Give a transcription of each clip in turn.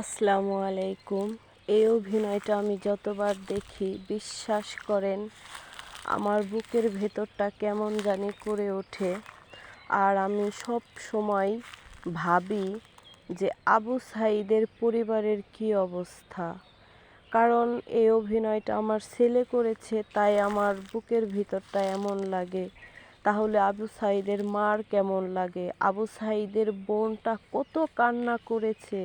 আসসালামু আলাইকুম। এই অভিনয়টা আমি যতবার দেখি, বিশ্বাস করেন, আমার বুকের ভেতরটা কেমন জানি করে ওঠে। আর আমি সব সময় ভাবি যে আবু সাইদের পরিবারের কি অবস্থা। কারণ এই অভিনয়টা আমার ছেলে করেছে, তাই আমার বুকের ভিতরটা এমন লাগে। তাহলে আবু সাইদের মার কেমন লাগে? আবু সাইদের বোনটা কত কান্না করেছে?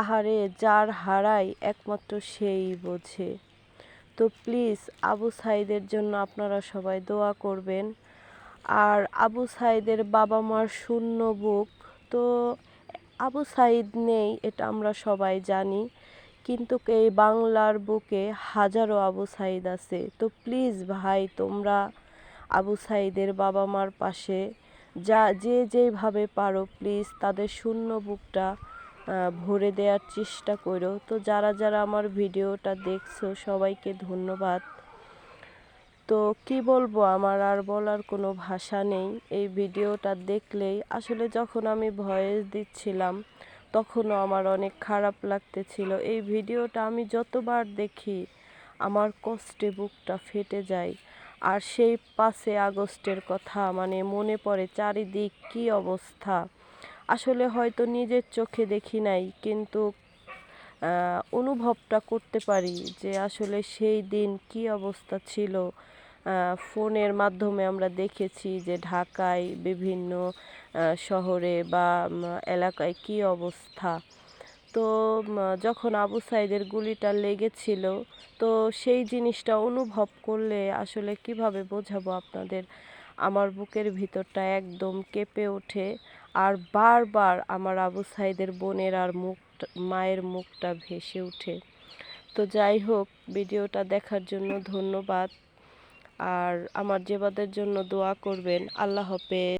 আহারে, যার হারাই একমাত্র সেই বোঝে। তো প্লিজ, আবু সাইদের জন্য আপনারা সবাই দোয়া করবেন। আর আবু সাইদের বাবা মার শূন্য বুক, তো আবু সাইদ নেই, এটা আমরা সবাই জানি। কিন্তু এই বাংলার বুকে হাজারো আবু সাইদ আছে। তো প্লিজ ভাই, তোমরা আবু সাইদের বাবা মার পাশে যা, যে যেভাবে পারো, প্লিজ তাদের শূন্য বুকটা ভরে দেওয়ার চেষ্টা করো। তো যারা যারা আমার ভিডিওটা দেখছ, সবাইকে ধন্যবাদ। তো কি বলব, আমার আর বলার কোনো ভাষা নেই। এই ভিডিওটা দেখলেই আসলে যখন আমি ভয়েস দিচ্ছিলাম, তখনও আমার অনেক খারাপ লাগতেছিল। এই ভিডিওটা আমি যতবার দেখি, আমার কষ্টে বুকটা ফেটে যায়। আর সেই পাঁচে আগস্টের কথা মানে মনে পড়ে চারিদিক কি অবস্থা। আসলে হয়তো নিজের চোখে দেখি নাই, কিন্তু অনুভবটা করতে পারি যে আসলে সেই দিন কি অবস্থা ছিল। ফোনের মাধ্যমে আমরা দেখেছি যে ঢাকায় বিভিন্ন শহরে বা এলাকায় কি অবস্থা। তো যখন আবু সাইদের গুলিটা লেগেছিল, তো সেই জিনিসটা অনুভব করলে আসলে কীভাবে বোঝাবো আপনাদের? আমার বুকের ভিতরটা একদম কেঁপে ওঠে। আর বারবার আমার আবু সাইদের বোনের আর মুখ মায়ের মুখটা ভেসে ওঠে। তো যাই হোক, ভিডিওটা দেখার জন্য ধন্যবাদ। আর আমার জেবাদের জন্য দোয়া করবেন। আল্লাহ হাফেজ।